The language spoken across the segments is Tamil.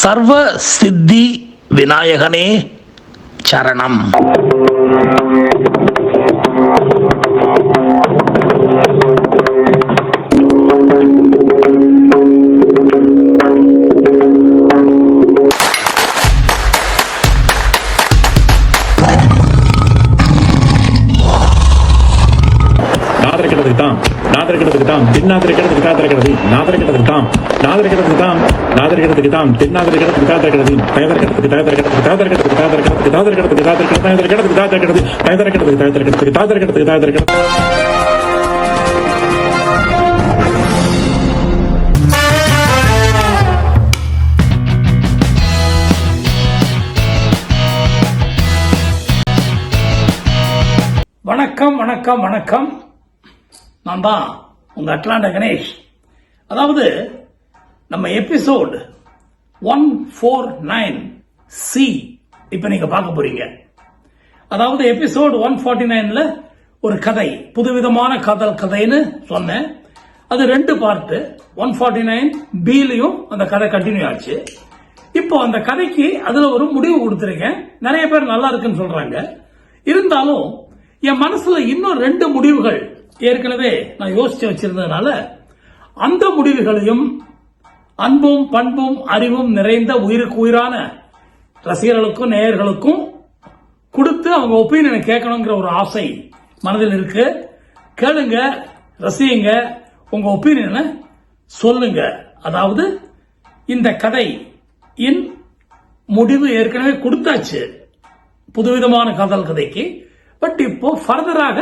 சர்வ சித்தி விநாயகனே சரணம். நாதரிக்கிறதுக்கு தான் நாதரிக்கிறதுக்கு தான் தின்னாதரிக்கிறதுக்கு தாதரிக்கிறது நாதரிக்கிறதுக்கு தான் நாதரிக்கிறதுக்கு தான் நாதரிக்கிறதுக்கு தான் தின்னாதரிக்கிறதுக்கு தாதரிக்கிறது தயதரிக்கிறதுக்கு தயதரிக்கிறதுக்கு தாதரிக்கிறதுக்கு தாதரிக்கிறதுக்கு தாதரிக்கிறதுக்கு தாதரிக்கிறது தயதரிக்கிறதுக்கு தாதரிக்கிறது தயதரிக்கிறதுக்கு தயதரிக்கிறதுக்கு தாதரிக்கிறதுக்கு தாதரிக்கிறது வணக்கம் வணக்கம் வணக்கம். நான் தான் உங்க அட்லாண்ட கணேஷ். அதாவது நம்ம episode one four nine C இப்ப நீங்க பார்க்க போறீங்க. அதாவது எபிசோடு ஒன் ஃபார்ட்டி நைன்ல ஒரு கதை புதுவிதமான காதல் கதைன்னு சொன்னேன். அது ரெண்டு பார்ட் ஒன் ஃபார்ட்டி நைன் பிலையும் அந்த கதை கண்டினியூ ஆச்சு. இப்போ அந்த கதைக்கு அதுல ஒரு முடிவு கொடுத்துருக்கேன். நிறைய பேர் நல்லா இருக்குன்னு சொல்றாங்க. இருந்தாலும் என் மனசுல இன்னும் ரெண்டு முடிவுகள் ஏற்கனவே நான் யோசிச்சு வச்சிருந்ததுனால அந்த முடிவுகளையும் அன்பும் பண்பும் அறிவும் நிறைந்த உயிருக்கு உயிரான ரசிகர்களுக்கும் நேயர்களுக்கும் கொடுத்து அவங்க ஒப்பீனியனை கேட்கணுங்கிற ஒரு ஆசை மனதில் இருக்கு. கேளுங்க ரசியுங்க உங்க ஒப்பீனியனை சொல்லுங்க. அதாவது இந்த கதை இன் முடிவு ஏற்கனவே கொடுத்தாச்சு. புதுவிதமான காதல் கதைக்கு. பட் இப்போ ஃபர்தராக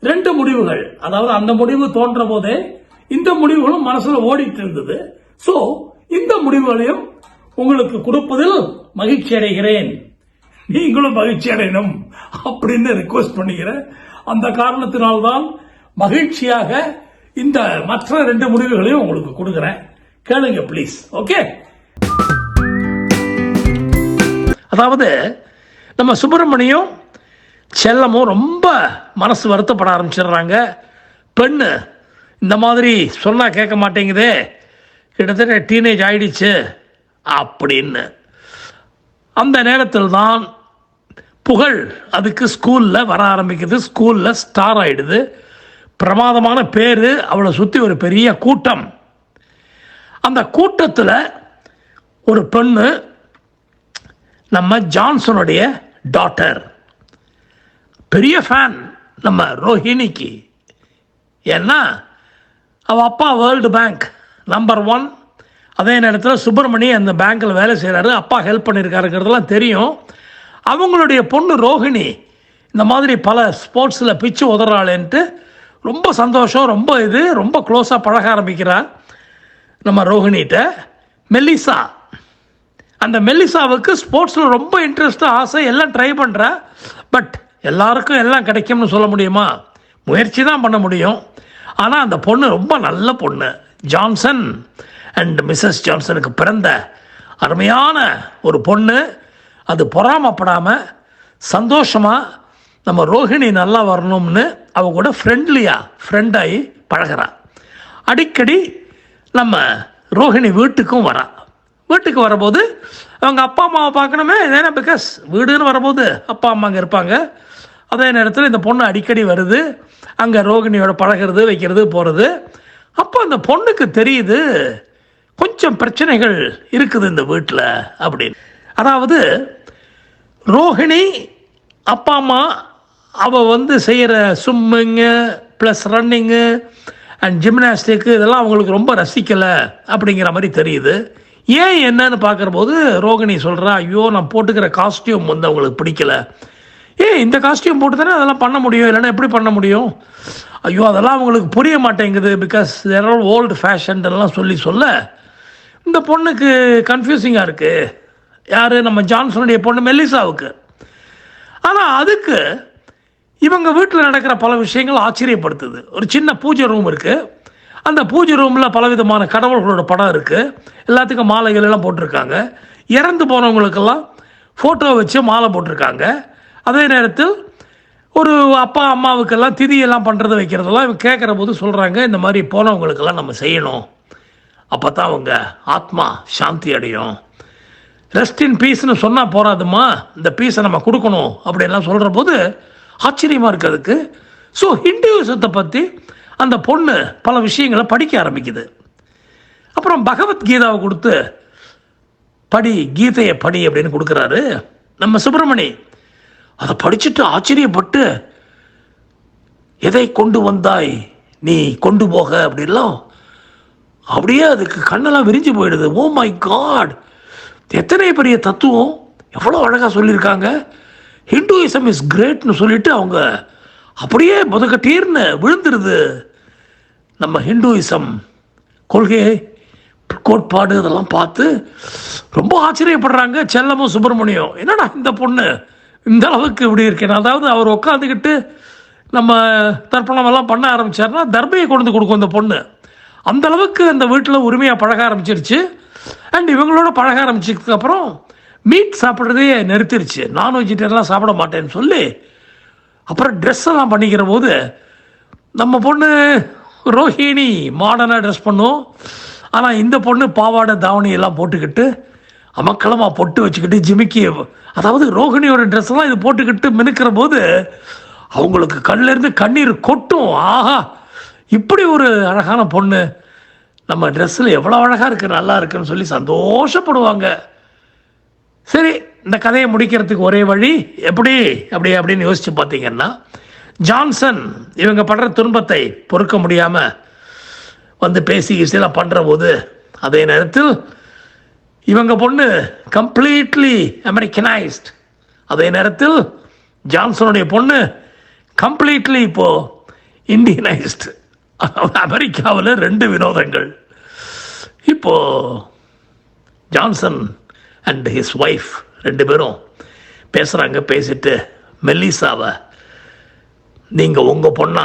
ரெண்டு முடிவுகள். அதாவது அந்த முடிவு தோன்ற போதே இந்த முடிவுகளும் மனசுல ஓடிட்டு இருந்தது. சோ இந்த முடிவுகளையும் உங்களுக்கு கொடுப்பதில் மகிழ்ச்சி அடைகிறேன். நீங்களும் மகிழ்ச்சி அடையணும் அப்படின்னு ரிக்வெஸ்ட் பண்ணிக்கிறேன் அந்த காரணத்தினால்தான் மகிழ்ச்சியாக இந்த மற்ற ரெண்டு முடிவுகளையும் உங்களுக்கு கொடுக்கிறேன். கேளுங்க ப்ளீஸ் ஓகே அதாவது நம்ம சுப்பிரமணியம் செல்லமும் ரொம்ப மனசு வருத்தப்பட ஆரம்பிச்சிடுறாங்க. பெண்ணு இந்த மாதிரி சொன்னா கேட்க மாட்டேங்குதே. கிட்டத்தட்ட டீனேஜ் ஆயிடுச்சு அப்படின்னு. அந்த நேரத்தில் தான் புகழ் அதுக்கு ஸ்கூலில் வர ஆரம்பிக்குது. ஸ்கூலில் ஸ்டார் ஆகிடுது பிரமாதமான பேர் அவளை சுற்றி ஒரு பெரிய கூட்டம். அந்த கூட்டத்தில் ஒரு பெண்ணு நம்ம ஜான்சனுடைய டாட்டர் பெரிய ஃபேன் நம்ம ரோஹிணிக்கு ஏன்னா அவள் அப்பா வேர்ல்டு பேங்க் நம்பர் ஒன் அதே நேரத்தில் சுப்பிரமணி அந்த பேங்க்கில் வேலை செய்கிறாரு அப்பா ஹெல்ப் பண்ணியிருக்காருங்கிறதெல்லாம் தெரியும். அவங்களுடைய பொண்ணு ரோஹிணி இந்த மாதிரி பல ஸ்போர்ட்ஸில் பிச்சு உதறாளேன்ட்டு ரொம்ப சந்தோஷம் ரொம்ப இது ரொம்ப க்ளோஸாக பழக ஆரம்பிக்கிறார் நம்ம ரோஹிணிகிட்ட. மெல்லிசா அந்த மெல்லிசாவுக்கு ஸ்போர்ட்ஸில் ரொம்ப இன்ட்ரெஸ்ட்டு ஆசை எல்லாம் ட்ரை பண்ணுறா பட் எல்லாருக்கும் எல்லாம் கிடைக்கும்னு சொல்ல முடியுமா? முயற்சி தான் பண்ண முடியும். ஆனால் அந்த பொண்ணு ரொம்ப நல்ல பொண்ணு. ஜான்சன் அண்ட் மிஸ்ஸஸ் ஜான்சனுக்கு பிறந்த அருமையான ஒரு பொண்ணு. அது பொறாமப்படாமல் சந்தோஷமாக நம்ம ரோஹிணி நல்லா வரணும்னு அவங்க கூட ஃப்ரெண்ட்லியாக ஃப்ரெண்டாகி பழகிறா. அடிக்கடி நம்ம ரோஹிணி வீட்டுக்கும் வரா. வீட்டுக்கு வரும்போது அவங்க அப்பா அம்மாவை பார்க்கணுமே ஏன்னா பிகாஸ் வீடுன்னு வரும்போது அப்பா அம்மா அங்கே இருப்பாங்க. அதே நேரத்தில் இந்த பொண்ணு அடிக்கடி வருது. அங்கே ரோகிணியோட பழகிறது வைக்கிறது போகிறது அப்போ அந்த பொண்ணுக்கு தெரியுது கொஞ்சம் பிரச்சனைகள் இருக்குது இந்த வீட்டில் அப்படின்னு. அதாவது ரோஹிணி அப்பா அம்மா அவள் வந்து செய்கிற swimming plus running and gymnastic இதெல்லாம் அவங்களுக்கு ரொம்ப ரசிக்கலை அப்படிங்கிற மாதிரி தெரியுது. ஏன் என்னன்னு பார்க்குறபோது ரோகிணி சொல்கிறா ஐயோ நான் போட்டுக்கிற காஸ்டியூம் வந்து அவங்களுக்கு பிடிக்கல. ஏன் இந்த காஸ்டியூம் போட்டு தானே அதெல்லாம் பண்ண முடியும்? இல்லைன்னா எப்படி பண்ண முடியும்? ஐயோ அதெல்லாம் அவங்களுக்கு புரிய மாட்டேங்குது because there all old fashion எல்லாம் சொல்லி சொல்ல. இந்த பொண்ணுக்கு கன்ஃபியூசிங்காக இருக்குது யார்? நம்ம ஜான்சனுடைய பொண்ணு மெல்லிசாவுக்கு. ஆனால் அதுக்கு இவங்க வீட்டில் நடக்கிற பல விஷயங்கள் ஆச்சரியப்படுத்துது. ஒரு சின்ன பூஜை ரூம் இருக்குது அந்த பூஜை ரூமில் பலவிதமான கடவுள்களோட படம் இருக்குது எல்லாத்துக்கும் மாலைகள் எல்லாம் போட்டிருக்காங்க. இறந்து போனவங்களுக்கெல்லாம் ஃபோட்டோ வச்சு மாலை போட்டிருக்காங்க. அதே நேரத்தில் ஒரு அப்பா அம்மாவுக்கெல்லாம் திதியெல்லாம் பண்ணுறது வைக்கிறதெல்லாம் இவங்க கேட்குற போது சொல்கிறாங்க இந்த மாதிரி போனவங்களுக்கெல்லாம் நம்ம செய்யணும். அப்போ தான் அவங்க ஆத்மா சாந்தி அடையும். ரெஸ்ட் இன் பீஸ்னு சொன்னால் போகாதுமா இந்த பீஸை நம்ம கொடுக்கணும் அப்படின்லாம் சொல்கிற போது ஆச்சரியமாக இருக்கிறதுக்கு ஸோ ஹிந்துவிசத்தை பற்றி அந்த பொண்ணு பல விஷயங்களை படிக்க ஆரம்பிக்குது. அப்புறம் பகவத்கீதாவை கொடுத்து படி கீதையை படி அப்படின்னு கொடுக்குறாரு. நம்ம சுப்பிரமணி அதை படிச்சுட்டு ஆச்சரியப்பட்டு எதை கொண்டு வந்தாய்? நீ கொண்டு போக அப்படிலாம் அப்படியே அதுக்கு கண்ணெல்லாம் விரிஞ்சு போயிடுது. ஓ மை காட் எத்தனை பெரிய தத்துவம். எவ்வளோ அழகாக சொல்லியிருக்காங்க. ஹிந்துயிசம் இஸ் கிரேட்னு சொல்லிட்டு அவங்க அப்படியே முதக்கட்டீர்னு விழுந்துருது. நம்ம ஹிந்துயிசம் கொள்கை கோட்பாடு இதெல்லாம் பார்த்து ரொம்ப ஆச்சரியப்படுறாங்க செல்லமும் சுப்பிரமணியம். என்னடா இந்த பொண்ணு? இந்த அளவுக்கு இப்படி இருக்கேன். அதாவது அவர் உட்காந்துக்கிட்டு நம்ம தர்ப்பணமெல்லாம் பண்ண ஆரம்பிச்சாருன்னா தர்மையை கொண்டு வந்து கொடுக்கும் இந்த பொண்ணு. அந்த அளவுக்கு அந்த வீட்டில் உரிமையாக பழக ஆரம்பிச்சிருச்சு. அண்ட் இவங்களோட பழக ஆரம்பிச்சதுக்கப்புறம் மீட் சாப்பிட்றதே நிறுத்திருச்சு. நான் வெஜிடேரியன்லாம் சாப்பிட மாட்டேன்னு சொல்லி அப்புறம் ட்ரெஸ் எல்லாம் பண்ணிக்கிற போது நம்ம பொண்ணு ரோஹிணி மாடர்னாக ட்ரெஸ் பண்ணும். ஆனால் இந்த பொண்ணு பாவாடை தாவணி எல்லாம் போட்டுக்கிட்டு அமக்களமாக பொட்டு வச்சுக்கிட்டு ஜிமிக்கி அதாவது ரோஹிணியோட ட்ரெஸ் எல்லாம் இது போட்டுக்கிட்டு மினுக்கிற போது அவங்களுக்கு கண்ணிலேருந்து கண்ணீர் கொட்டும். ஆஹா இப்படி ஒரு அழகான பொண்ணு. நம்ம ட்ரெஸ்ஸில் எவ்வளோ அழகாக இருக்கு நல்லா இருக்குன்னு சொல்லி சந்தோஷப்படுவாங்க. சரி இந்த கதையை முடிக்கிறதுக்கு ஒரே வழி எப்படி அப்படி அப்படின்னு யோசிச்சு பார்த்தீங்கன்னா ஜான்சன் இவங்க படுற துன்பத்தை பொறுக்க முடியாமல் வந்து பேசி கிசிலாம் பண்ணுற போது அதே நேரத்தில் இவங்க பொண்ணு கம்ப்ளீட்லி அமெரிக்கனைஸ்ட் அதே நேரத்தில் ஜான்சனுடைய பொண்ணு கம்ப்ளீட்லி இப்போ இந்தியனைஸ்ட் அமெரிக்காவில் ரெண்டு வினோதங்கள். இப்போ ஜான்சன் அண்ட் ஹிஸ் ஒய்ஃப் ரெண்டு பேரும் பேசுகிறாங்க பேசிட்டு மெல்லிசாவை நீங்கள் உங்கள் பொண்ணா?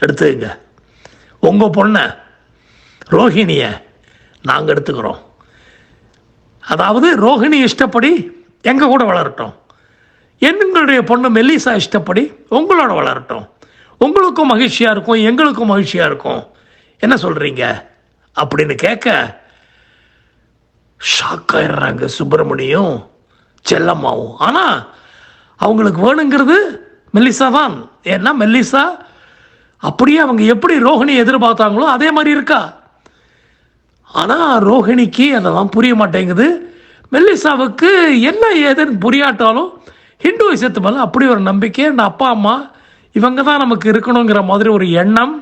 எடுத்துக்கங்க. உங்கள் பொண்ணை ரோஹிணியை நாங்கள் எடுத்துக்கிறோம். அதாவது ரோஹிணி இஷ்டப்படி எங்கள் கூட வளரட்டும். எங்களுடைய பொண்ணு மெல்லிசா இஷ்டப்படி உங்களோட வளரட்டும். உங்களுக்கும் மகிழ்ச்சியாக இருக்கும் எங்களுக்கும் மகிழ்ச்சியாக இருக்கும். என்ன சொல்கிறீங்க அப்படின்னு கேட்க ஷாக் ஆயிடுறாங்க சுப்பிரமணியும் செல்லம்மாவும். ஆனால் அவங்களுக்கு வேணுங்கிறது மெல்லிசா தான். ஏன்னா மெல்லிசா அப்படியே அவங்க எப்படி ரோஹிணி எதிர்பார்த்தாங்களோ அதே மாதிரி இருக்கா? ஆனால் ரோஹிணிக்கு அதெல்லாம் புரிய மாட்டேங்குது. மெல்லிசாவுக்கு என்ன ஏதுன்னு புரியாட்டாலும் ஹிந்துவிசத்து மேலே அப்படி ஒரு நம்பிக்கை அந்த அப்பா அம்மா இவங்க தான் நமக்கு இருக்கணுங்கிற மாதிரி ஒரு எண்ணம்.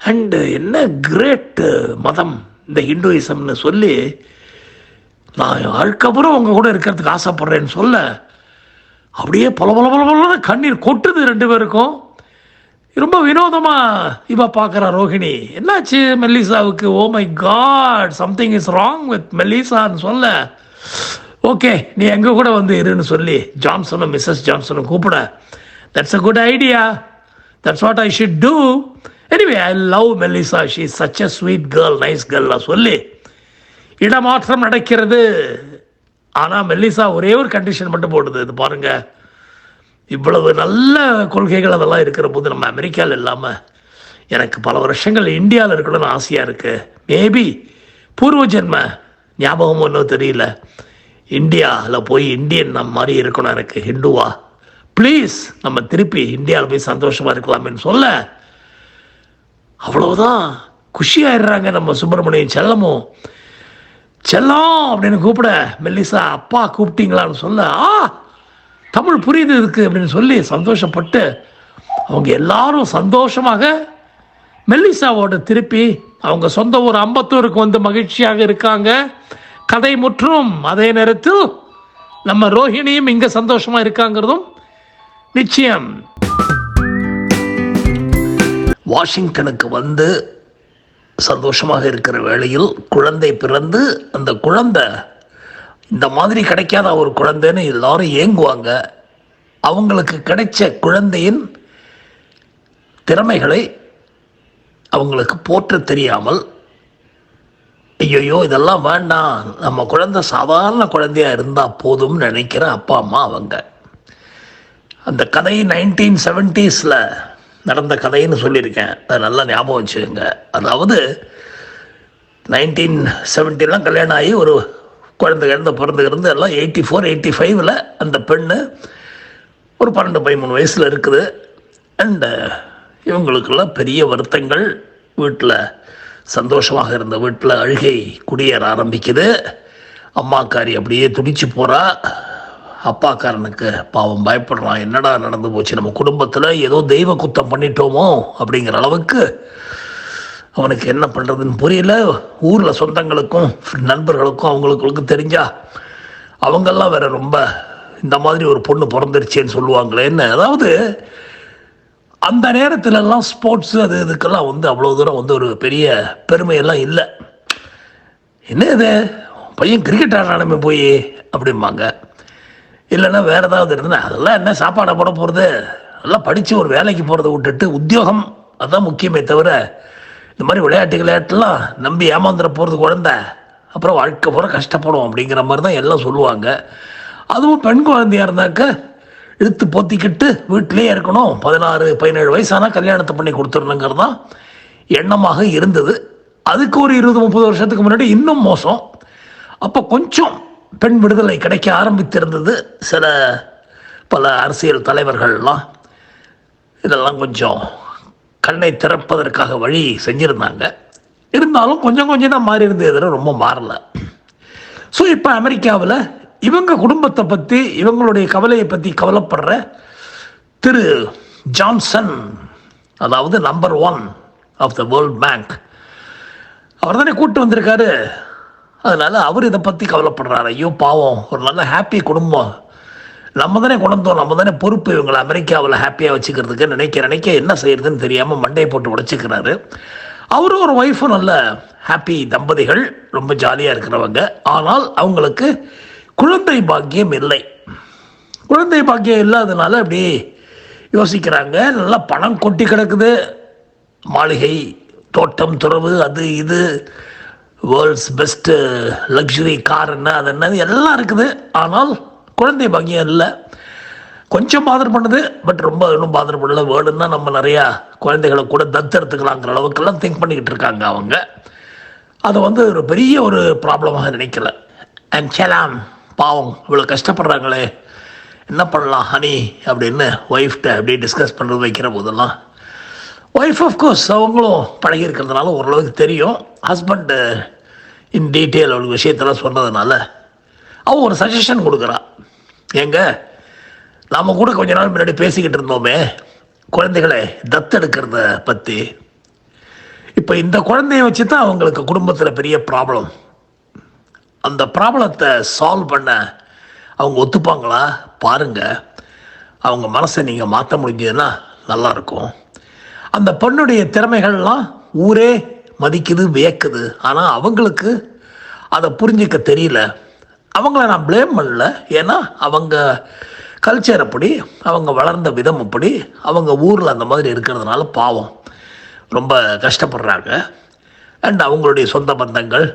அண்டு என்ன கிரேட் மதம் இந்த ஹிந்துவிசம்னு சொல்லி நான் அதுக்கப்புறம் உங்கள் கூட இருக்கிறதுக்கு ஆசைப்படுறேன்னு சொல்ல அப்படியே பல பல பல பல கண்ணீர் கொட்டுது ரெண்டு பேருக்கும். ரொம்ப வினோதமா இவ பார்க்குறா ரோஹிணி. என்னாச்சு மெல்லிசாவுக்கு? ஓ my god something is wrong with மெல்லிசான்னு சொல்ல. ஓகே நீ எங்க கூட வந்து இருன்னு சொல்லி ஜான்சனும் மிஸ்ஸஸ் ஜான்சனும் கூப்பிட. That's a good idea that's what I should do anyway I love Melissa she such a sweet girl nice கேர்லாம் சொல்லி இடமாற்றம் நடக்கிறது. ஆனால் மெல்லிசா ஒரே ஒரு கண்டிஷன் மட்டும் போடுது. இது பாருங்கள் இவ்வளவு நல்ல கொள்கைகள் அதெல்லாம் இருக்கிற போது நம்ம அமெரிக்காவில் இல்லாமல் எனக்கு பல வருஷங்கள் இந்தியாவில் இருக்கணும்னு ஆசையாக இருக்குது மேபி பூர்வ ஜென்ம ஞாபகம் ஒன்றும் தெரியல. இந்தியாவில் போய் இந்தியன் நம்ம மாதிரி இருக்கணும் எனக்கு ஹிந்துவா. ப்ளீஸ் நம்ம திருப்பி இந்தியாவில் போய் சந்தோஷமாக இருக்கலாமேன்னு சொல்ல. அவ்வளவுதான். குஷியாயிடுறாங்க நம்ம சுப்பிரமணியம் செல்லமும் செல்லம் அப்படின்னு கூப்பிட மெல்லிசா அப்பா கூப்பிட்டீங்களான்னு சொல்ல. ஆ தமிழ் புரியுது இருக்கு அப்படின்னு சொல்லி சந்தோஷப்பட்டு அவங்க எல்லாரும் சந்தோஷமாக மெல்லிசாவோட திருப்பி அவங்க சொந்த ஊர் அம்பத்தூருக்கு வந்து மகிழ்ச்சியாக இருக்காங்க. கதை முற்றும் அதே நேரத்தில் நம்ம ரோஹிணியும் இங்க சந்தோஷமா இருக்காங்கிறதும் நிச்சயம். வாஷிங்டனுக்கு வந்து சந்தோஷமாக இருக்கிற வேளையில் குழந்தை பிறந்து அந்த குழந்தை இந்த மாதிரி கிடைக்காத ஒரு குழந்தைன்னு எல்லாரும் ஏங்குவாங்க. அவங்களுக்கு கிடைச்ச குழந்தையின் திறமைகளை அவங்களுக்கு போற்ற தெரியாமல் ஐயோ இதெல்லாம் வேண்டாம். நம்ம குழந்தை சாதாரண குழந்தையா இருந்தால் போதும்னு நினைக்கிற அப்பா அம்மா அவங்க. அந்த கதை நைன்டீன் செவன்ட்டீஸில் நடந்த கதைன்னு சொல்லியிருக்கேன். அதை நல்லா ஞாபகம் வச்சுக்கோங்க. அதாவது நைன்டீன் செவன்ட்டிலாம் கல்யாணம் ஆகி ஒரு குழந்தை குழந்தை பிறந்துக்கிறது எல்லாம் எயிட்டி ஃபோர் எயிட்டி ஃபைவ்ல அந்த பெண்ணு ஒரு பன்னெண்டு பதிமூணு வயசில் இருக்குது. அண்டு இவங்களுக்கெல்லாம் பெரிய வருத்தங்கள். வீட்டில் சந்தோஷமாக இருந்த வீட்டில் அழுகை குடியேற ஆரம்பிக்குது. அம்மாக்காரி அப்படியே துடிச்சு போகிறா அப்பாக்காரனுக்கு பாவம் பயப்படுறான். என்னடா நடந்து போச்சு? நம்ம குடும்பத்தில் ஏதோ தெய்வ குத்தம் பண்ணிட்டோமோ அப்படிங்கிற அளவுக்கு அவனுக்கு என்ன பண்ணுறதுன்னு புரியல. ஊரில் சொந்தங்களுக்கும் நண்பர்களுக்கும் அவங்களுக்கும் தெரிஞ்சா அவங்கெல்லாம் வேற ரொம்ப இந்த மாதிரி ஒரு பொண்ணு பிறந்துருச்சேன்னு சொல்லுவாங்களேன்னு அதாவது அந்த நேரத்துலலாம் ஸ்போர்ட்ஸ் அது இதுக்கெல்லாம் வந்து அவ்வளோ தூரம் வந்து ஒரு பெரிய பெருமையெல்லாம் இல்லை. என்ன இது? பையன் கிரிக்கெட் ஆடானமே போய் அப்படிம்பாங்க. இல்லைன்னா வேற ஏதாவது இருந்தா அதெல்லாம் என்ன சாப்பாடை போட போகிறது எல்லாம் படித்து ஒரு வேலைக்கு போகிறத விட்டுட்டு உத்தியோகம் அதுதான் முக்கியமே தவிர இந்த மாதிரி விளையாட்டு விளையாட்டுலாம் நம்பி ஏமாந்துட போகிறது குழந்த. அப்புறம் வாழ்க்கை பூரா கஷ்டப்படும் அப்படிங்கிற மாதிரி தான் எல்லாம் சொல்லுவாங்க. அதுவும் பெண் குழந்தையா இருந்தாக்க இழுத்து போத்திக்கிட்டு வீட்டிலேயே இருக்கணும். பதினாறு பதினேழு வயசான கல்யாணத்தை பண்ணி கொடுத்துடணுங்கிறது தான் எண்ணமாக இருந்தது. அதுக்கு ஒரு இருபது முப்பது வருஷத்துக்கு முன்னாடி இன்னும் மோசம். அப்போ கொஞ்சம் பெண் விடுதலை கிடைக்க ஆரம்பித்திருந்தது. சில பல அரசியல் தலைவர்கள்லாம். இதெல்லாம் கொஞ்சம் கண்ணை திறப்பதற்காக வழி செஞ்சுருந்தாங்க. இருந்தாலும் கொஞ்சம் கொஞ்சம் தான் மாறி இருந்தது ரொம்ப மாறல. ஸோ இப்போ அமெரிக்காவில் இவங்க குடும்பத்தை பற்றி இவங்களுடைய கவலையை பற்றி கவலைப்படுற திரு ஜான்சன் அதாவது number one of the world bank அவர் தானே கூட்டு வந்திருக்காரு. அதனால அவர் இதை பற்றி கவலைப்படுறாரு. ஐயோ பாவம் ஒரு நல்ல ஹாப்பி குடும்பம். நம்ம தானே கொண்டு நம்ம தானே பொறுப்பு இவங்களை அமெரிக்காவில் ஹாப்பியாக வச்சுக்கிறதுக்கு நினைக்க நினைக்க என்ன செய்யறதுன்னு தெரியாமல் மண்டையை போட்டு உடைச்சிக்கிறாரு. அவரும் ஒரு ஒய்ஃபும் நல்ல ஹாப்பி தம்பதிகள் ரொம்ப ஜாலியாக இருக்கிறவங்க. ஆனால் அவங்களுக்கு குழந்தை பாக்கியம் இல்லை. குழந்தை பாக்கியம் இல்லாதனால அப்படி யோசிக்கிறாங்க. நல்லா பணம் கொட்டி கிடக்குது. மாளிகை தோட்டம் துறவு அது இது வேர்ல்ட்ஸ் பெஸ்ட்டு லக்ஸுரி கார் என்ன அது என்னது எல்லாம் இருக்குது. ஆனால் குழந்தை பாக்கியம் இல்லை கொஞ்சம் பாதர் பண்ணுது பட் ரொம்ப இன்னும் பாதர் பண்ணல. வேணும்னா நம்ம நிறையா குழந்தைகளை கூட தத்தெடுத்துக்கலாங்கிற அளவுக்கெல்லாம் திங்க் பண்ணிக்கிட்டு இருக்காங்க அவங்க. அதை வந்து ஒரு பெரிய ஒரு ப்ராப்ளமாக நினைக்கல. அண்ட் சேலாம் பாவம் இவ்வளோ கஷ்டப்படுறாங்களே. என்ன பண்ணலாம் ஹனி அப்படின்னு ஒய்ஃப்ட்ட அப்படியே டிஸ்கஸ் பண்ணுறது வைக்கிற போதெல்லாம். ஒய்ஃப் கோர்ஸ் அவங்களும் பழகி இருக்கிறதுனால ஓரளவுக்கு தெரியும். ஹஸ்பண்டு இன் டீட்டெயில் அவளுக்கு விஷயத்தெல்லாம் சொன்னதுனால. அவன் ஒரு சஜஷன் கொடுக்குறா. ஏங்க நாம் கூட கொஞ்ச நாள் முன்னாடி பேசிக்கிட்டு இருந்தோமே குழந்தைகளை தத்தெடுக்கிறத பற்றி இப்போ இந்த குழந்தைய வச்சு தான் அவங்களுக்கு குடும்பத்தில் பெரிய ப்ராப்ளம் அந்த ப்ராப்ளத்தை சால்வ் பண்ண அவங்க ஒத்துப்பாங்களா? பாருங்க. அவங்க மனசை நீங்கள் மாற்ற முடிஞ்சதுன்னா நல்லாயிருக்கும் அந்த பொண்ணுடைய திறமைகள்லாம் ஊரே மதிக்குது வியக்குது. ஆனால் அவங்களுக்கு அதை புரிஞ்சிக்க தெரியல. அவங்கள நான் ப்ளேம் பண்ணல. ஏன்னா அவங்க கல்ச்சர் அப்படி அவங்க வளர்ந்த விதம் அப்படி அவங்க ஊரில் அந்த மாதிரி இருக்கிறதுனால பாவம். ரொம்ப கஷ்டப்படுறாங்க. அண்ட் அவங்களுடைய சொந்த பந்தங்கள்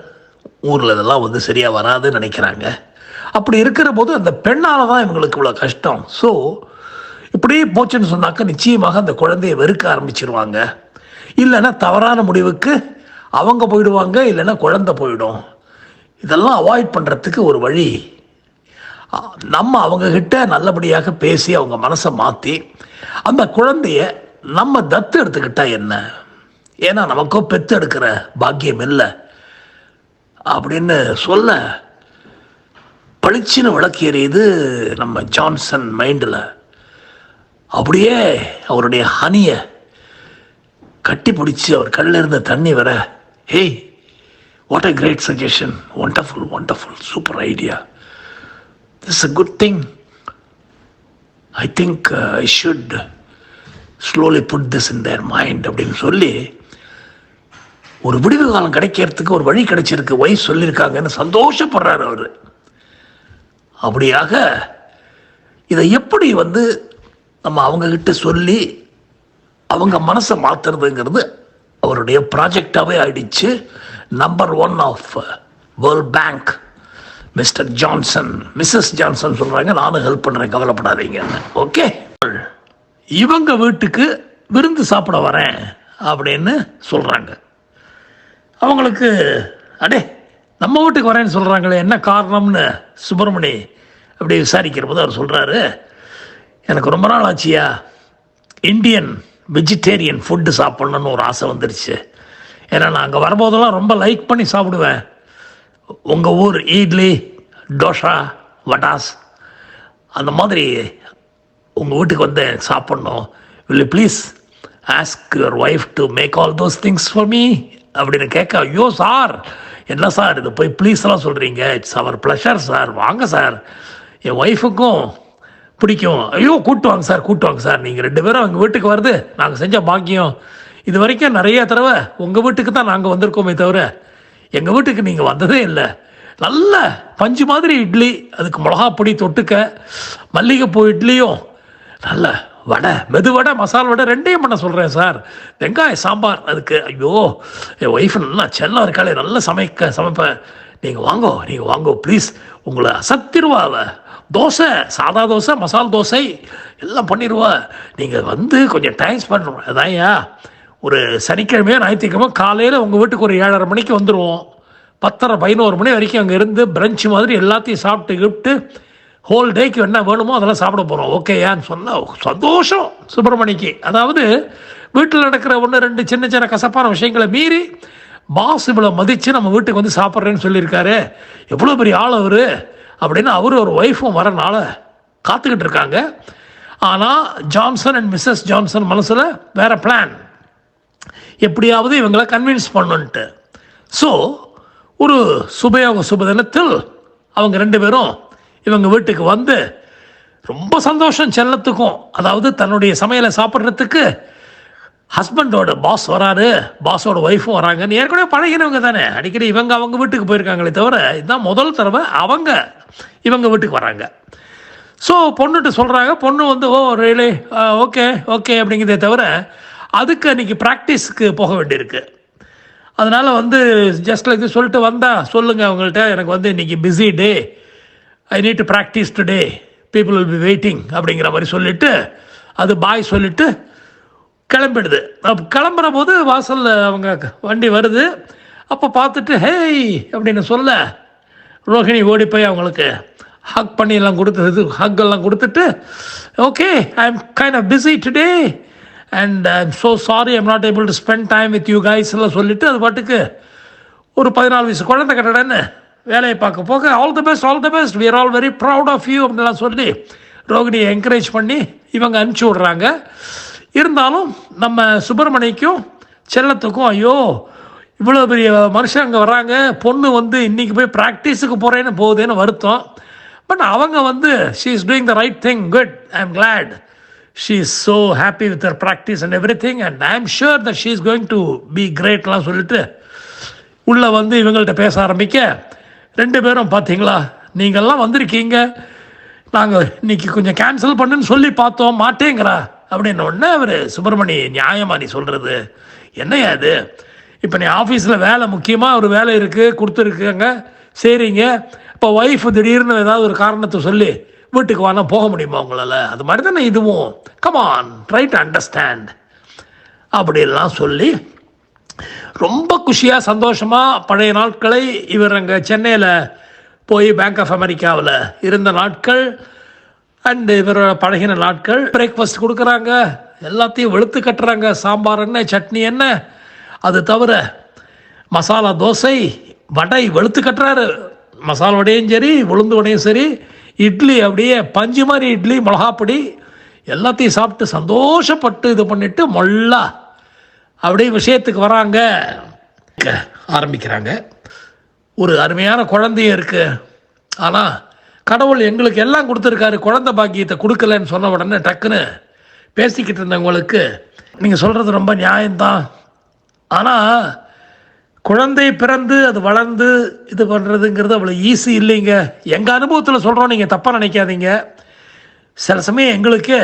ஊரில் இதெல்லாம் வந்து சரியாக வராதுன்னு நினைக்கிறாங்க. அப்படி இருக்கிற போது அந்த பெண்ணால் தான் இவங்களுக்கு இவ்வளோ கஷ்டம். ஸோ இப்படியே போச்சுன்னு சொன்னாக்க நிச்சயமாக அந்த குழந்தையை வெறுக்க ஆரம்பிச்சிருவாங்க. இல்லைன்னா தவறான முடிவுக்கு அவங்க போயிடுவாங்க இல்லைன்னா குழந்தை போயிடும். இதெல்லாம் அவாய்ட் பண்ணுறதுக்கு ஒரு வழி. நம்ம அவங்கக்கிட்ட நல்லபடியாக பேசி அவங்க மனசை மாற்றி அந்த குழந்தைய நம்ம தத்து எடுத்துக்கிட்டா என்ன? ஏன்னா நமக்கோ பெத்து எடுக்கிற பாக்கியம் இல்லை. அப்படின்னு சொல்ல பளிச்சுன்னு விளக்கு எறியுது நம்ம ஜான்சன் மைண்டில். அப்படியே அவருடைய ஹனியை கட்டி பிடிச்சி அவர் கண்ணில் இருந்த தண்ணி வர hey what a great suggestion wonderful wonderful super idea this a good thing I think I should slowly put this in there mind அப்படின்னு சொல்லி ஒரு விடுவு காலம் கிடைக்கிறதுக்கு ஒரு வழி கிடைச்சிருக்கு. ஒய்ஃப் சொல்லியிருக்காங்கன்னு சந்தோஷப்படுறாரு அவர். அப்படியாக இதை எப்படி வந்து நம்ம அவங்க கிட்ட சொல்லி அவங்க மனசை மாத்துறதுங்கிறது அவருடைய ப்ராஜெக்டாகவே ஆயிடுச்சு. Number one of world bank mister Johnson Mrs Johnson சொல்கிறாங்க நானும் ஹெல்ப் பண்ணுறேன் கவலைப்படாதீங்கன்னு ஓகே இவங்க வீட்டுக்கு விருந்து சாப்பிட வரேன் அப்படின்னு சொல்கிறாங்க அவங்களுக்கு அடே நம்ம வீட்டுக்கு வரேன்னு சொல்கிறாங்களே என்ன காரணம்னு சுப்பிரமணி அப்படி விசாரிக்கிற போது அவர் சொல்கிறாரு எனக்கு ரொம்ப நாள் ஆச்சியா இந்தியன் வெஜிடேரியன் ஃபுட்டு சாப்பிட்ணுன்னு ஒரு ஆசை வந்துருச்சு. ஏன்னா நான் அங்கே வரும்போதெல்லாம் ரொம்ப லைக் பண்ணி சாப்பிடுவேன். உங்கள் ஊர் இட்லி தோசா வடாஸ் அந்த மாதிரி உங்கள் வீட்டுக்கு வந்து சாப்பிட்ணும். Will please ask your wife to make all those things for me அப்படின்னு கேட்க ஐயோ சார் என்ன சார் இது? போய் ப்ளீஸ்லாம் சொல்கிறீங்க இட்ஸ் அவர் ப்ளஷர் சார். வாங்க சார். என் ஒய்ஃபுக்கும் பிடிக்கும். ஐயோ கூட்டு வாங்க சார் கூட்டு வாங்க சார். நீங்கள் ரெண்டு பேரும் எங்கள் வீட்டுக்கு வருது நாங்கள் செஞ்ச பாக்கியம். இது வரைக்கும் நிறைய தடவை உங்கள் வீட்டுக்கு தான் நாங்கள் வந்திருக்கோமே தவிர எங்கள் வீட்டுக்கு நீங்கள் வந்ததே இல்லை. நல்ல பஞ்சு மாதிரி இட்லி அதுக்கு மிளகா பொடி தொட்டுக்க மல்லிகைப்பூ இட்லியும் நல்ல வடை மெது வடை மசால் வடை ரெண்டையும் பண்ண சொல்கிறேன் சார். வெங்காய சாம்பார் அதுக்கு ஐயோ என் ஒய்ஃப் நல்லா செல்லம் இருக்காளே நல்லா சமைக்க சமைப்பேன் நீங்கள் வாங்கோ நீங்கள் வாங்கோ ப்ளீஸ் உங்களை அசத்திருவாவை தோசை சாதா தோசை மசால் தோசை எல்லாம் பண்ணிடுவா நீங்கள் வந்து கொஞ்சம் டைம் ஸ்பெண்ட் அதான்யா ஒரு சனிக்கிழமையோ ஞாயிற்றுக்கிழமை காலையில் உங்கள் வீட்டுக்கு ஒரு ஏழரை மணிக்கு வந்துடுவோம் பத்தரை பதினோரு மணி வரைக்கும் அங்கே இருந்து பிரஞ்சு மாதிரி எல்லாத்தையும் சாப்பிட்டு கிப்ட்டு ஹோல் டேக்கு என்ன வேணுமோ அதெல்லாம் சாப்பிட போகிறோம் ஓகேயான்னு சொன்னால் சந்தோஷம் சுப்பிரமணிக்கு. அதாவது வீட்டில் நடக்கிற ஒன்று ரெண்டு சின்ன சின்ன கசப்பான விஷயங்களை மீறி பாஸ் இவ்வளோ மதித்து நம்ம வீட்டுக்கு வந்து சாப்பிட்றேன்னு சொல்லியிருக்காரு. எவ்வளோ பெரிய ஆள் அவர். அப்படின்னு அவர் ஒரு ஒய்ஃபும் வரனால காத்துக்கிட்டு இருக்காங்க. ஆனால் ஜான்சன் அண்ட் மிஸ்ஸஸ் ஜான்சன் மனசில் வேற பிளான் எப்படியாவது இவங்களை கன்வின்ஸ் பண்ணுன்ட்டு. ஸோ ஒரு சுபயோக சுப தினத்தில் அவங்க ரெண்டு பேரும் இவங்க வீட்டுக்கு வந்து ரொம்ப சந்தோஷம் செல்லத்துக்கும் அதாவது தன்னுடைய சமையலை சாப்பிட்றதுக்கு ஹஸ்பண்டோட பாஸ் வராரு பாஸோட ஒய்ஃபும் வராங்கன்னு ஏற்கனவே பழகினவங்க தானே. அடிக்கடி இவங்க அவங்க வீட்டுக்கு போயிருக்காங்களே தவிர இதுதான் முதல் தடவை அவங்க இவங்க வீட்டுக்கு வராங்க. ஸோ பொண்ணுகிட்ட சொல்கிறாங்க பொண்ணு வந்து ஓ ரியலி ஓகே ஓகே அப்படிங்கிறதே தவிர அதுக்கு அன்றைக்கி ப்ராக்டிஸ்க்கு போக வேண்டியிருக்கு. அதனால் வந்து ஜஸ்ட் லைக் சொல்லிட்டு வந்தால் சொல்லுங்கள் அவங்கள்ட்ட எனக்கு வந்து இன்றைக்கி busy day I need to practice today people will be waiting அப்படிங்கிற மாதிரி சொல்லிவிட்டு அது பாய் சொல்லிவிட்டு கிளம்பிடுது. அப்போ கிளம்புற போது வாசலில் அவங்க வண்டி வருது. அப்போ பார்த்துட்டு ஹேய் அப்படின்னு சொல்ல ரோஹிணி ஓடி போய் அவங்களுக்கு ஹக் பண்ணியெல்லாம் கொடுத்து ஹக் எல்லாம் கொடுத்துட்டு okay I am kind of busy today and I am so sorry I'm not able to spend time with you guys எல்லாம் சொல்லிவிட்டு அது பாட்டுக்கு ஒரு பதினாலு வயசு குழந்தை கட்டடன்னு வேலையை பார்க்க போக all the best all the best we are all very proud of you அப்படின்லாம் சொல்லி ரோகிணியை என்கரேஜ் பண்ணி இவங்க அனுப்பிச்சி விட்றாங்க. இருந்தாலும் நம்ம சுப்பிரமணிக்கும் செல்லத்துக்கும் ஐயோ இவ்வளோ பெரிய மனுஷன் அங்கே வராங்க பொண்ணு வந்து இன்றைக்கி போய் ப்ராக்டிஸுக்கு போகிறேன்னு போகுதேன்னு வருத்தம். பட் அவங்க வந்து she is doing the right thing good I am glad she is so happy with her practice and everything and I am sure that she is going to be கிரேட்லாம் சொல்லிட்டு உள்ளே வந்து இவங்கள்ட்ட பேச ஆரம்பிக்க. ரெண்டு பேரும் பார்த்தீங்களா நீங்கள்லாம் வந்திருக்கீங்க. நாங்கள் இன்னைக்கு கொஞ்சம் கேன்சல் பண்ணுன்னு சொல்லி பார்த்தோம் மாட்டேங்கிறா. அப்படின்னு உடனே அவர் சுப்பிரமணி நியாயமா நீ சொல்கிறது என்னையா அது இப்போ நீ ஆஃபீஸில் வேலை முக்கியமாக ஒரு வேலை இருக்குது கொடுத்துருக்குங்க. சரிங்க இப்போ ஒய்ஃப் திடீர்னு ஏதாவது ஒரு காரணத்தை சொல்லி வீட்டுக்கு வானா போக முடியுமா உங்களால்? அது மாதிரி தானே இதுவும். கமான் ட்ரை டு அண்டர்ஸ்டாண்ட் அப்படிலாம் சொல்லி ரொம்ப குஷியாக சந்தோஷமாக பழைய நாட்களை இவர் அங்கே சென்னையில் போய் பேங்க் ஆஃப் அமெரிக்காவில் இருந்த நாட்கள் அண்டு இவரோட பழகின நாட்கள். பிரேக்ஃபாஸ்ட் கொடுக்குறாங்க. எல்லாத்தையும் வெளுத்து கட்டுறாங்க. சாம்பார் என்ன சட்னி என்ன? அது தவிர மசாலா தோசை வடை வெளுத்து கட்டுறாரு. மசால் வடையும் சரி உளுந்து வடையும் சரி இட்லி அப்படியே பஞ்சு மாதிரி இட்லி மிளகாப்பொடி எல்லாத்தையும் சாப்பிட்டு சந்தோஷப்பட்டு இது பண்ணிட்டு மொல்லா அப்படியே விஷயத்துக்கு வராங்க. ஆரம்பிக்கிறாங்க. ஒரு அருமையான குழந்தையும் இருக்கு. ஆனால் கடவுள் எங்களுக்கு எல்லாம் கொடுத்துருக்காரு குழந்தை பாக்கியத்தை கொடுக்கலன்னு சொன்ன உடனே டக்குன்னு பேசிக்கிட்டு இருந்தவங்களுக்கு நீங்கள் சொல்கிறது ரொம்ப நியாயம்தான். ஆனால் குழந்தை பிறந்து அது வளர்ந்து இது பண்ணுறதுங்கிறது அவ்வளோ ஈஸி இல்லைங்க. எங்கள் அனுபவத்தில் சொல்கிறோம் நீங்கள் தப்பாக நினைக்காதீங்க. சில சமயம் எங்களுக்கு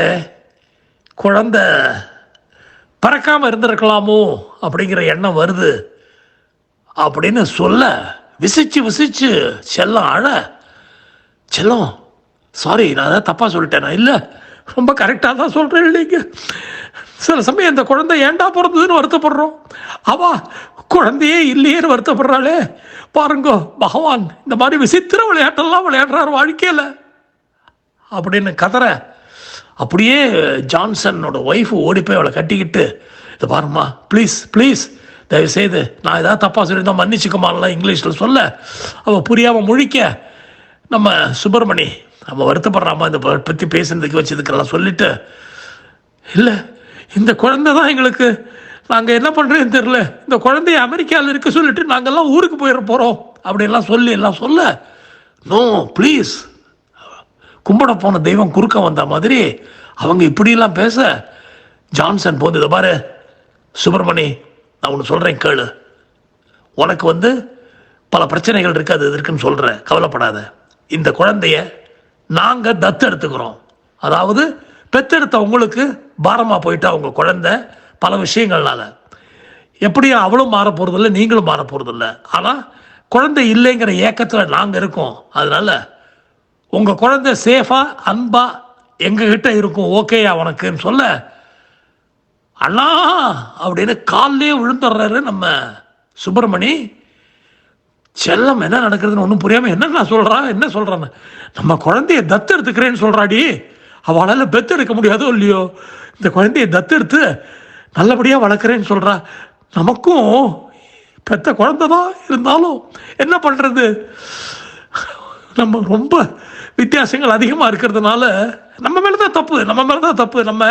குழந்தை பறக்காமல் இருந்திருக்கலாமோ அப்படிங்கிற எண்ணம் வருது. அப்படின்னு சொல்ல விசிச்சு விசிச்சு செல்லம் அழ செல்லம் சாரி நான் அதான் தப்பாக சொல்லிட்டேன்? நான் இல்லை ரொம்ப கரெக்டாக தான் சொல்கிறேன் இல்லைங்க. சில சமயம் இந்த குழந்தை ஏண்டா பிறந்ததுன்னு வருத்தப்படுறோம்? அவா குழந்தையே இல்லையேன்னு வருத்தப்படுறாளே. பாருங்கோ பகவான் இந்த மாதிரி விசித்திர விளையாட்டெல்லாம் விளையாடுறாரு வாழ்க்கையில். அப்படின்னு கதற அப்படியே ஜான்சனோட ஒய்ஃப் ஓடி போய் அவளை கட்டிக்கிட்டு இதை பாரும்மா ப்ளீஸ் ப்ளீஸ் தயவு செய்து நான் ஏதாவது தப்பாக சொல்லியிருந்தா மன்னிச்சுக்குமான்லாம் இங்கிலீஷில் சொல்ல. அவள் புரியாமல் முழிக்க நம்ம சுப்பிரமணி நம்ம வருத்தப்படுறாமா இந்த பற்றி பேசுனதுக்கு வச்சதுக்கெல்லாம் சொல்லிட்டு இல்லை இந்த குழந்தை தான் எங்களுக்கு. நாங்கள் என்ன பண்ணுறேன்னு தெரில இந்த குழந்தைய அமெரிக்காவில் இருக்க சொல்லிட்டு நாங்கள்லாம் ஊருக்கு போயிட போகிறோம் அப்படியெல்லாம் சொல்லி எல்லாம் சொல்ல நோ ப்ளீஸ் கும்பிட போன தெய்வம் குறுக்க வந்த மாதிரி அவங்க இப்படியெல்லாம் பேச ஜான்சன் போது இதை பாரு சுப்பிரமணி நான் ஒன்று சொல்கிறேன் கேளு. உனக்கு வந்து பல பிரச்சனைகள் இருக்குது அது இது இருக்குன்னு சொல்கிறேன் கவலைப்படாத. இந்த குழந்தைய நாங்கள் தத்து எடுத்துக்கிறோம். அதாவது பெத்தெடுத்த உங்களுக்கு பாரமாக போயிட்டா அவங்க குழந்தை பல விஷயங்கள்னால. எப்படியும் அவளும் மாற போகிறதில்ல நீங்களும் மாற போகிறதில்ல ஆனால் குழந்தை இல்லைங்கிற ஏக்கத்தில் நாங்கள் இருக்கோம். அதனால் உங்கள் குழந்தை சேஃபாக அன்பாக எங்ககிட்ட இருக்கும் ஓகேயா உனக்குன்னு சொல்ல அண்ணா அப்படின்னு காலிலே விழுந்துடுறாரு நம்ம சுப்பிரமணி. செல்லம் என்ன நடக்குதுன்னு ஒன்றும் புரியாமல் என்ன நான் சொல்கிறா என்ன சொல்கிறான்னு நம்ம குழந்தைய தத்து எடுத்துக்கிறேன்னு சொல்கிறாடி அவளால் பெத்து எடுக்க முடியாதோ இல்லையோ? இந்த குழந்தையை தத்தெடுத்து நல்லபடியாக வளர்க்குறேன்னு சொல்கிறா நமக்கும் பெத்த குழந்தை தான் இருந்தாலும் என்ன பண்ணுறது நம்ம ரொம்ப வித்தியாசங்கள் அதிகமாக இருக்கிறதுனால நம்ம மேலே தான் தப்பு நம்ம மேலே தான் தப்பு. நம்ம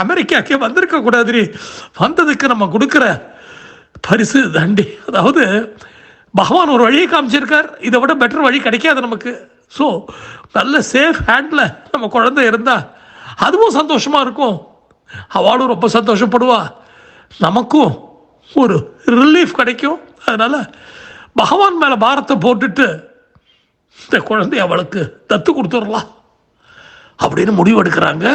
அமெரிக்காக்கே வந்திருக்க கூடாதுரி வந்ததுக்கு நம்ம கொடுக்குற பரிசு தண்டி. அதாவது பகவான் ஒரு வழியை காமிச்சிருக்கார். இதை விட பெட்டர் வழி கிடைக்காது நமக்கு. ஸோ நல்ல சேஃப் ஹேண்டில் நம்ம குழந்தை இருந்தால் அதுவும் சந்தோஷமாக இருக்கும். அவளும் ரொம்ப சந்தோஷப்படுவா. நமக்கும் ஒரு ரிலீஃப் கிடைக்கும். அதனால் பகவான் மேலே பாரத்தை போட்டுட்டு இந்த குழந்தை அவளுக்கு தத்து கொடுத்துடலாம் அப்படின்னு முடிவெடுக்கிறாங்க.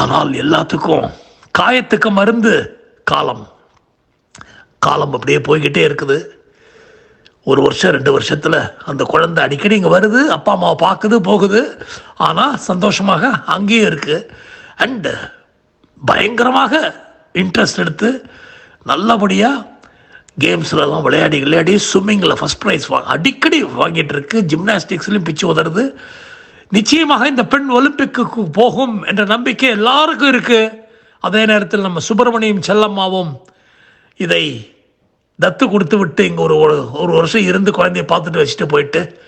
ஆனால் எல்லாத்துக்கும் காயத்துக்கு மருந்து காலம். காலம் அப்படியே போய்கிட்டே இருக்குது. ஒரு வருஷம் ரெண்டு வருஷத்தில் அந்த குழந்தை அடிக்கடி இங்கே வருது அப்பா அம்மாவை பார்க்குது போகுது. ஆனால் சந்தோஷமாக அங்கேயே இருக்குது அண்டு பயங்கரமாக இன்ட்ரெஸ்ட் எடுத்து நல்லபடியாக கேம்ஸ்லலாம் விளையாடி விளையாடி ஸ்விம்மிங்கில் ஃபஸ்ட் ப்ரைஸ் வாங்க அடிக்கடி வாங்கிட்டு இருக்கு. ஜிம்னாஸ்டிக்ஸ்லையும் பிச்சு உதறது நிச்சயமாக இந்த பெண் ஒலிம்பிக்கு போகும் என்ற நம்பிக்கை எல்லாருக்கும் இருக்குது அதே நேரத்தில் நம்ம சுப்பிரமணியம் செல்லம்மாவும் இதை தத்து கொடுத்து விட்டு இங்கே ஒரு ஒரு- ஒரு வருஷம் இருந்து குழந்தைய பார்த்துட்டு வச்சுட்டு போயிட்டு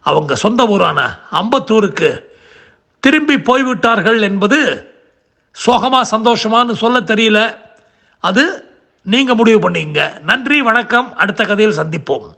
அவங்க சொந்த ஊரான அம்பத்தூருக்கு திரும்பி போய்விட்டார்கள் என்பது சோகமாக சந்தோஷமான்னு சொல்ல தெரியல. அது நீங்கள் முடிவு பண்ணிங்க நன்றி வணக்கம். அடுத்த கதையில் சந்திப்போம்.